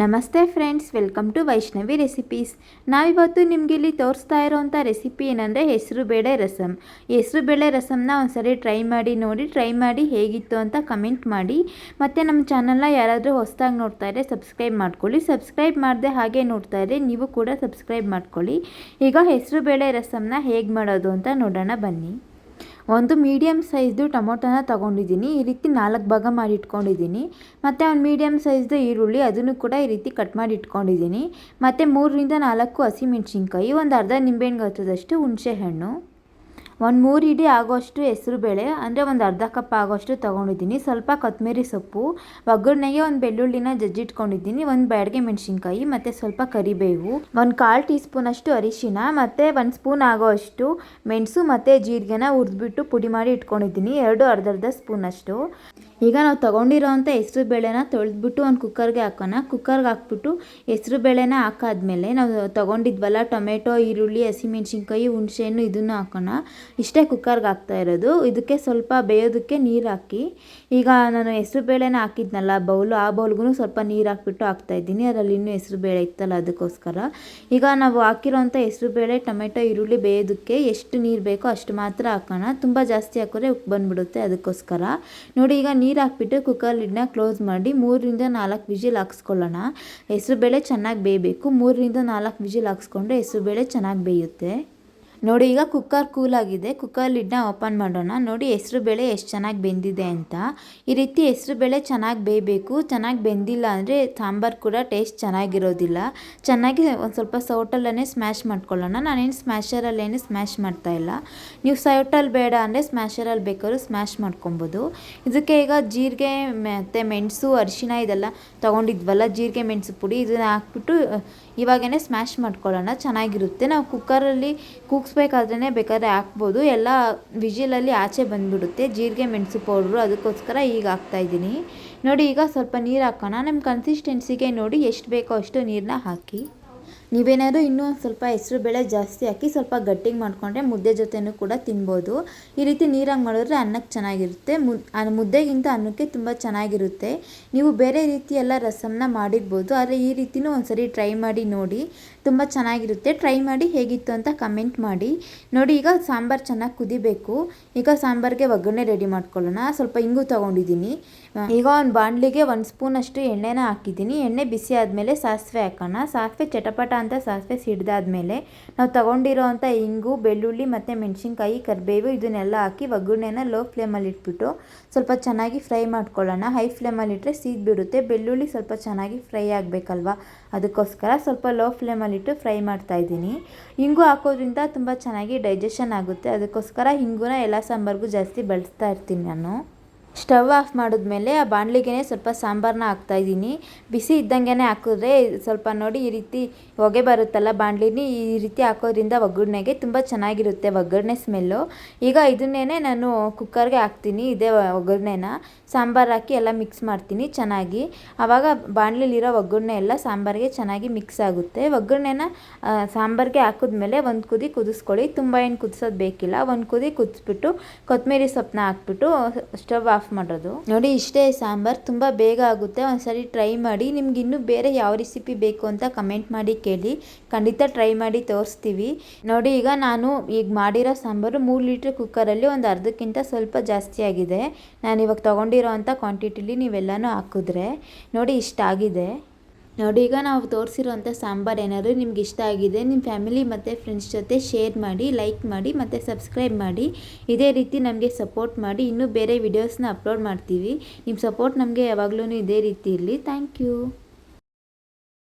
ನಮಸ್ತೆ friends welcome to Vaishnavi recipes ನಾವಿವತ್ತು ನಿಮಗೆ ಇಲ್ಲಿ ತೋರಿಸ್ತಾ ಇರೋವಂಥ ರೆಸಿಪಿ ಏನಂದರೆ ಹೆಸರು ಬೇಳೆ ರಸಮ್ ಹೆಸರು ಬೇಳೆ ರಸಮ್ನ ಒಂದ್ಸರಿ ಟ್ರೈ ಮಾಡಿ ನೋಡಿ ಟ್ರೈ ಮಾಡಿ ಹೇಗಿತ್ತು ಅಂತ ಕಮೆಂಟ್ ಮಾಡಿ. ಮತ್ತು ನಮ್ಮ ಚಾನಲ್ನ ಯಾರಾದರೂ ಹೊಸದಾಗಿ ನೋಡ್ತಾ ಇದ್ದರೆ ಸಬ್ಸ್ಕ್ರೈಬ್ ಮಾಡ್ಕೊಳ್ಳಿ. ಸಬ್ಸ್ಕ್ರೈಬ್ ಮಾಡದೆ ಹಾಗೆ ನೋಡ್ತಾ ಇದ್ದರೆ ನೀವು ಕೂಡ ಸಬ್ಸ್ಕ್ರೈಬ್ ಮಾಡ್ಕೊಳ್ಳಿ. ಈಗ ಹೆಸರು ಬೇಳೆ ರಸಮ್ನ ಹೇಗೆ ಮಾಡೋದು ಅಂತ ನೋಡೋಣ ಬನ್ನಿ. ಒಂದು ಮೀಡಿಯಮ್ ಸೈಜ್ದು ಟೊಮೊಟೊನ ತೊಗೊಂಡಿದ್ದೀನಿ. ಈ ರೀತಿ ನಾಲ್ಕು ಭಾಗ ಮಾಡಿ ಇಟ್ಕೊಂಡಿದ್ದೀನಿ. ಮತ್ತು ಒಂದು ಮೀಡಿಯಮ್ ಸೈಜ್ದು ಈರುಳ್ಳಿ ಅದನ್ನು ಕೂಡ ಈ ರೀತಿ ಕಟ್ ಮಾಡಿ ಇಟ್ಕೊಂಡಿದ್ದೀನಿ. ಮತ್ತು ಮೂರರಿಂದ ನಾಲ್ಕು ಹಸಿಮೆಣ್ಸಿನ್ಕಾಯಿ ಒಂದು ಅರ್ಧ ನಿಂಬೆಹಣ್ಣು ಗಾತ್ರದಷ್ಟು ಹುಣಸೆಹಣ್ಣು. ಒಂದು ಮೂರು ಇಡಿ ಆಗೋಷ್ಟು ಹೆಸರುಬೇಳೆ, ಅಂದರೆ ಒಂದು ಅರ್ಧ ಕಪ್ ಆಗೋಷ್ಟು ತೊಗೊಂಡಿದ್ದೀನಿ. ಸ್ವಲ್ಪ ಕೊತ್ತಂಬರಿ ಸೊಪ್ಪು, ಒಗ್ಗರಣೆಗೆ ಒಂದು ಬೆಳ್ಳುಳ್ಳಿನ ಜಜ್ಜಿಟ್ಕೊಂಡಿದ್ದೀನಿ, ಒಂದು ಬ್ಯಾಡಗೆ ಮೆಣಸಿನ್ಕಾಯಿ, ಮತ್ತು ಸ್ವಲ್ಪ ಕರಿಬೇವು, ಒಂದು ಕಾಲು ಟೀ ಸ್ಪೂನಷ್ಟು ಅರಿಶಿನ ಮತ್ತು ಒಂದು ಸ್ಪೂನ್ ಆಗೋಷ್ಟು ಮೆಣಸು, ಮತ್ತು ಜೀರಿಗೆನ ಹುರಿದ್ಬಿಟ್ಟು ಪುಡಿ ಮಾಡಿ ಇಟ್ಕೊಂಡಿದ್ದೀನಿ, ಎರಡು ಅರ್ಧ ಅರ್ಧ ಸ್ಪೂನಷ್ಟು. ಈಗ ನಾವು ತೊಗೊಂಡಿರೋವಂಥ ಹೆಸ್ರು ಬೇಳೆನ ತೊಳೆದ್ಬಿಟ್ಟು ಒಂದು ಕುಕ್ಕರ್ಗೆ ಹಾಕೋಣ. ಕುಕ್ಕರ್ಗೆ ಹಾಕ್ಬಿಟ್ಟು ಹೆಸ್ರು ಬೇಳೆನ ಹಾಕಾದ್ಮೇಲೆ ನಾವು ತೊಗೊಂಡಿದ್ವಲ್ಲ, ಟೊಮೆಟೊ, ಈರುಳ್ಳಿ, ಹಸಿಮೆಣ್ಸಿನ್ಕಾಯಿ, ಹುಣಸೆಹಣ್ಣು, ಇದನ್ನು ಹಾಕೋಣ. ಇಷ್ಟೇ ಕುಕ್ಕರ್ಗೆ ಹಾಕ್ತಾ ಇರೋದು. ಇದಕ್ಕೆ ಸ್ವಲ್ಪ ಬೇಯೋದಕ್ಕೆ ನೀರು ಹಾಕಿ. ಈಗ ನಾನು ಹೆಸ್ರು ಬೇಳೆನ ಹಾಕಿದ್ನಲ್ಲ, ಬೌಲು, ಆ ಬೌಲ್ಗೂ ಸ್ವಲ್ಪ ನೀರು ಹಾಕ್ಬಿಟ್ಟು ಹಾಕ್ತಾಯಿದ್ದೀನಿ ಅದರಲ್ಲಿ ಇನ್ನೂ ಹೆಸ್ರು ಬೇಳೆ ಇತ್ತಲ್ಲ ಅದಕ್ಕೋಸ್ಕರ. ಈಗ ನಾವು ಹಾಕಿರೋಂಥ ಹೆಸ್ರು ಬೇಳೆ, ಟೊಮೆಟೊ, ಈರುಳ್ಳಿ ಬೇಯೋದಕ್ಕೆ ಎಷ್ಟು ನೀರು ಬೇಕೋ ಅಷ್ಟು ಮಾತ್ರ ಹಾಕೋಣ. ತುಂಬ ಜಾಸ್ತಿ ಹಾಕಿದ್ರೆ ಉಪ್ಪು ಬಂದುಬಿಡುತ್ತೆ ಅದಕ್ಕೋಸ್ಕರ. ನೋಡಿ, ಈಗ ನೀರು ಹಾಕ್ಬಿಟ್ಟು ಕುಕ್ಕರ್ ಲಿಡ್ನ ಕ್ಲೋಸ್ ಮಾಡಿ ಮೂರರಿಂದ ನಾಲ್ಕು ವಿಜಿಲ್ ಹಾಕ್ಸ್ಕೊಳ್ಳೋಣ. ಹೆಸರುಬೇಳೆ ಚೆನ್ನಾಗಿ ಬೇಯಬೇಕು. ಮೂರರಿಂದ ನಾಲ್ಕು ವಿಜಿಲ್ ಹಾಕ್ಸ್ಕೊಂಡ್ರೆ ಹೆಸರುಬೇಳೆ ಚೆನ್ನಾಗಿ ಬೇಯುತ್ತೆ. ನೋಡಿ, ಈಗ ಕುಕ್ಕರ್ ಕೂಲಾಗಿದೆ ಕುಕ್ಕರ್ ಲಿಡ್ನ ಓಪನ್ ಮಾಡೋಣ. ನೋಡಿ, ಹೆಸರು ಬೇಳೆ ಎಷ್ಟು ಚೆನ್ನಾಗಿ ಬೆಂದಿದೆ ಅಂತ. ಈ ರೀತಿ ಹೆಸರು ಬೇಳೆ ಚೆನ್ನಾಗಿ ಬೇಯಬೇಕು. ಚೆನ್ನಾಗಿ ಬೆಂದಿಲ್ಲ ಅಂದರೆ ಸಾಂಬಾರು ಕೂಡ ಟೇಸ್ಟ್ ಚೆನ್ನಾಗಿರೋದಿಲ್ಲ. ಚೆನ್ನಾಗಿ ಒಂದು ಸ್ವಲ್ಪ ಸೌಟಲ್ಲೇ ಸ್ಮ್ಯಾಶ್ ಮಾಡ್ಕೊಳ್ಳೋಣ. ನಾನೇನು ಸ್ಮ್ಯಾಶರಲ್ಲೇನು ಸ್ಮ್ಯಾಶ್ ಮಾಡ್ತಾಯಿಲ್ಲ ನೀವು ಸೌಟಲ್ಲಿ ಬೇಡ ಅಂದರೆ ಸ್ಮ್ಯಾಶರಲ್ಲಿ ಬೇಕಾದ್ರೂ ಸ್ಮ್ಯಾಶ್ ಮಾಡ್ಕೊಬೋದು. ಇದಕ್ಕೆ ಈಗ ಜೀರಿಗೆ, ಮತ್ತು ಮೆಣಸು ಅರಿಶಿನ ಇದೆಲ್ಲ ತೊಗೊಂಡಿದ್ವಲ್ಲ, ಜೀರಿಗೆ, ಮೆಣಸು ಪುಡಿ, ಇದನ್ನ ಹಾಕ್ಬಿಟ್ಟು ಇವಾಗೇ ಸ್ಮ್ಯಾಶ್ ಮಾಡ್ಕೊಳ್ಳೋಣ. ಚೆನ್ನಾಗಿರುತ್ತೆ. ನಾವು ಕುಕ್ಕರಲ್ಲಿ ಕೂಗಿಸ್ಬೇಕಾದ್ರೇ ಬೇಕಾದ್ರೆ ಹಾಕ್ಬೋದು. ಎಲ್ಲ ವಿಜಿಲಲ್ಲಿ ಆಚೆ ಬಂದುಬಿಡುತ್ತೆ. ಜೀರಿಗೆ, ಮೆಣಸು ಪೌಡ್ರು ಅದಕ್ಕೋಸ್ಕರ ಈಗ ಹಾಕ್ತಾಯಿದ್ದೀನಿ ನೋಡಿ ಈಗ ಸ್ವಲ್ಪ ನೀರು ಹಾಕೋಣ. ನಮ್ಮ ಕನ್ಸಿಸ್ಟೆನ್ಸಿಗೆ ನೋಡಿ ಎಷ್ಟು ಬೇಕೋ ಅಷ್ಟು ನೀರನ್ನ ಹಾಕಿ. ನೀವೇನಾದರೂ ಇನ್ನೂ ಒಂದು ಸ್ವಲ್ಪ ಹೆಸರು ಬೇಳೆ ಜಾಸ್ತಿ ಹಾಕಿ ಸ್ವಲ್ಪ ಗಟ್ಟಿಗೆ ಮಾಡಿಕೊಂಡ್ರೆ ಮುದ್ದೆ ಜೊತೆನೂ ಕೂಡ ತಿನ್ಬೋದು. ಈ ರೀತಿ ನೀರಾಗಿ ಮಾಡಿದ್ರೆ ಅನ್ನಕ್ಕೆ ಚೆನ್ನಾಗಿರುತ್ತೆ. ಮುದ್ದೆಗಿಂತ ಅನ್ನಕ್ಕೆ ತುಂಬ ಚೆನ್ನಾಗಿರುತ್ತೆ. ನೀವು ಬೇರೆ ರೀತಿ ಎಲ್ಲ ರಸಮ್ನ ಮಾಡಿರ್ಬೋದು. ಆದರೆ ಈ ರೀತಿಯೂ ಒಂದ್ಸರಿ ಟ್ರೈ ಮಾಡಿ ನೋಡಿ. ತುಂಬ ಚೆನ್ನಾಗಿರುತ್ತೆ. ಟ್ರೈ ಮಾಡಿ ಹೇಗಿತ್ತು ಅಂತ ಕಮೆಂಟ್ ಮಾಡಿ. ನೋಡಿ, ಈಗ ಸಾಂಬಾರು ಚೆನ್ನಾಗಿ ಕುದಿಬೇಕು. ಈಗ ಸಾಂಬಾರಿಗೆ ಒಗ್ಗರಣೆ ರೆಡಿ ಮಾಡ್ಕೊಳ್ಳೋಣ. ಸ್ವಲ್ಪ ಇಂಗು ತೊಗೊಂಡಿದ್ದೀನಿ. ಈಗ ಒಂದು ಬಾಣಲಿಗೆ ಒಂದು ಸ್ಪೂನಷ್ಟು ಎಣ್ಣೆನ ಹಾಕಿದ್ದೀನಿ. ಎಣ್ಣೆ ಬಿಸಿ ಆದಮೇಲೆ ಸಾಸಿವೆ ಹಾಕೋಣ. ಸಾಸಿವೆ ಚಟಪಟ ಅಂತ ಸಾಸಿವೆ ಸಿಡ್ದಾದ್ಮೇಲೆ ನಾವು ತೊಗೊಂಡಿರೋ ಅಂಥ ಇಂಗು, ಬೆಳ್ಳುಳ್ಳಿ ಮತ್ತು ಮೆಣಸಿನ್ಕಾಯಿ, ಕರಿಬೇವು ಇದನ್ನೆಲ್ಲ ಹಾಕಿ ಒಗ್ಗರಣೆನ ಲೋ ಫ್ಲೇಮಲ್ಲಿ ಇಟ್ಬಿಟ್ಟು ಸ್ವಲ್ಪ ಚೆನ್ನಾಗಿ ಫ್ರೈ ಮಾಡ್ಕೊಳ್ಳೋಣ. ಹೈ ಫ್ಲೇಮಲ್ಲಿ ಇಟ್ಟರೆ ಬಿಡುತ್ತೆ. ಬೆಳ್ಳುಳ್ಳಿ ಸ್ವಲ್ಪ ಚೆನ್ನಾಗಿ ಫ್ರೈ ಆಗಬೇಕಲ್ವ? ಅದಕ್ಕೋಸ್ಕರ ಸ್ವಲ್ಪ ಲೋ ಫ್ಲೇಮಲ್ಲಿಟ್ಟು ಫ್ರೈ ಮಾಡ್ತಾ ಇದ್ದೀನಿ. ಇಂಗು ಹಾಕೋದ್ರಿಂದ ತುಂಬ ಚೆನ್ನಾಗಿ ಡೈಜೆಷನ್ ಆಗುತ್ತೆ. ಅದಕ್ಕೋಸ್ಕರ ಹಿಂಗುನ ಎಲ್ಲ ಸಾಂಬಾರಿಗೂ ಜಾಸ್ತಿ ಬಳಸ್ತಾ ಇರ್ತೀನಿ ನಾನು. ಸ್ಟವ್ ಆಫ್ ಮಾಡಿದ್ಮೇಲೆ ಆ ಬಾಣಲಿಗೆ ಸ್ವಲ್ಪ ಸಾಂಬಾರನ್ನ ಹಾಕ್ತಾಯಿದ್ದೀನಿ ಬಿಸಿ ಇದ್ದಂಗೆ ಹಾಕಿದ್ರೆ ಸ್ವಲ್ಪ ನೋಡಿ ಈ ರೀತಿ ಹೊಗೆ ಬರುತ್ತಲ್ಲ ಬಾಣಲಿನಿ, ಈ ರೀತಿ ಹಾಕೋದ್ರಿಂದ ಒಗ್ಗರಣೆಗೆ ತುಂಬ ಚೆನ್ನಾಗಿರುತ್ತೆ ಒಗ್ಗರಣೆ ಸ್ಮೆಲ್ಲು. ಈಗ ಇದನ್ನೇ ನಾನು ಕುಕ್ಕರ್ಗೆ ಹಾಕ್ತೀನಿ, ಇದೇ ಒಗ್ಗರಣೆನ. ಸಾಂಬಾರು ಹಾಕಿ ಎಲ್ಲ ಮಿಕ್ಸ್ ಮಾಡ್ತೀನಿ ಚೆನ್ನಾಗಿ. ಆವಾಗ ಬಾಣಲಿಲಿರೋ ಒಗ್ಗರಣೆ ಎಲ್ಲ ಸಾಂಬಾರಿಗೆ ಚೆನ್ನಾಗಿ ಮಿಕ್ಸ್ ಆಗುತ್ತೆ. ಒಗ್ಗರಣೆನ ಸಾಂಬಾರಿಗೆ ಹಾಕಿದ್ಮೇಲೆ ಒಂದು ಕುದಿ ಕುದಿಸ್ಕೊಳ್ಳಿ. ತುಂಬ ಏನು ಕುದಿಸೋದು ಬೇಕಿಲ್ಲ. ಒಂದು ಕುದಿ ಕುದಿಸ್ಬಿಟ್ಟು ಕೊತ್ತಂಬರಿ ಸೊಪ್ಪನ್ನ ಹಾಕ್ಬಿಟ್ಟು ಸ್ಟವ್ ಆಫ್ ಮಾಡೋದು. ನೋಡಿ, ಇಷ್ಟೇ ಸಾಂಬಾರು ತುಂಬ ಬೇಗ ಆಗುತ್ತೆ. ಒಂದ್ಸರಿ ಟ್ರೈ ಮಾಡಿ. ನಿಮ್ಗೆ ಇನ್ನೂ ಬೇರೆ ಯಾವ ರೆಸಿಪಿ ಬೇಕು ಅಂತ ಕಮೆಂಟ್ ಮಾಡಿ ಕೇಳಿ. ಖಂಡಿತ ಟ್ರೈ ಮಾಡಿ ತೋರಿಸ್ತೀವಿ. ನೋಡಿ, ಈಗ ನಾನು ಈಗ ಮಾಡಿರೋ ಸಾಂಬಾರು ಮೂರು ಲೀಟ್ರ್ ಕುಕ್ಕರಲ್ಲಿ ಒಂದು ಅರ್ಧಕ್ಕಿಂತ ಸ್ವಲ್ಪ ಜಾಸ್ತಿ ಆಗಿದೆ. ನಾನು ಇವಾಗ ತೊಗೊಂಡಿರೋ ಅಂಥ ಕ್ವಾಂಟಿಟಿಲಿ ನೀವೆಲ್ಲನೂ ಹಾಕಿದ್ರೆ ನೋಡಿ ಇಷ್ಟ ಆಗಿದೆ ನೋಡಿ, ಈಗ ನಾವು ತೋರಿಸಿರುವಂಥ ಸಾಂಬಾರು ಏನಾದರೂ ನಿಮ್ಗೆ ಇಷ್ಟ ಆಗಿದೆ, ನಿಮ್ಮ ಫ್ಯಾಮಿಲಿ ಮತ್ತು ಫ್ರೆಂಡ್ಸ್ ಜೊತೆ ಶೇರ್ ಮಾಡಿ, ಲೈಕ್ ಮಾಡಿ, ಮತ್ತು ಸಬ್ಸ್ಕ್ರೈಬ್ ಮಾಡಿ. ಇದೇ ರೀತಿ ನಮಗೆ ಸಪೋರ್ಟ್ ಮಾಡಿ. ಇನ್ನೂ ಬೇರೆ ವಿಡಿಯೋಸ್ನ ಅಪ್ಲೋಡ್ ಮಾಡ್ತೀವಿ. ನಿಮ್ಮ ಸಪೋರ್ಟ್ ನಮಗೆ ಯಾವಾಗಲೂ ಇದೇ ರೀತಿ ಇರಲಿ ಥ್ಯಾಂಕ್ ಯು.